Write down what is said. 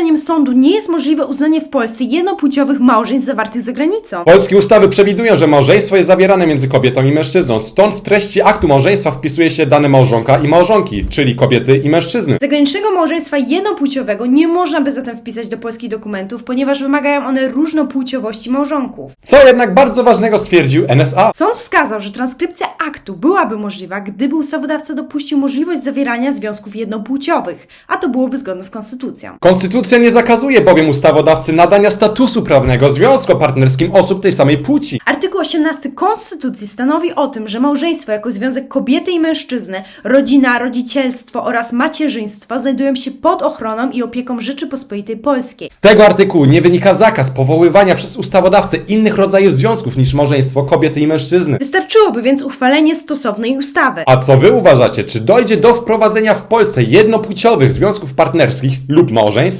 zdaniem sądu nie jest możliwe uznanie w Polsce jednopłciowych małżeństw zawartych za granicą. Polskie ustawy przewidują, że małżeństwo jest zawierane między kobietą i mężczyzną, stąd w treści aktu małżeństwa wpisuje się dane małżonka i małżonki, czyli kobiety i mężczyzny. Zagranicznego małżeństwa jednopłciowego nie można by zatem wpisać do polskich dokumentów, ponieważ wymagają one różnopłciowości małżonków. Co jednak bardzo ważnego stwierdził NSA. Sąd wskazał, że transkrypcja aktu byłaby możliwa, gdyby ustawodawca dopuścił możliwość zawierania związków jednopłciowych, a to byłoby zgodne z konstytucją. Konstytucja nie zakazuje bowiem ustawodawcy nadania statusu prawnego związkom partnerskim osób tej samej płci. Artykuł 18 Konstytucji stanowi o tym, że małżeństwo jako związek kobiety i mężczyzny, rodzina, rodzicielstwo oraz macierzyństwo znajdują się pod ochroną i opieką Rzeczypospolitej Polskiej. Z tego artykułu nie wynika zakaz powoływania przez ustawodawcę innych rodzajów związków niż małżeństwo kobiety i mężczyzny. Wystarczyłoby więc uchwalenie stosownej ustawy. A co wy uważacie, czy dojdzie do wprowadzenia w Polsce jednopłciowych związków partnerskich lub małżeństw?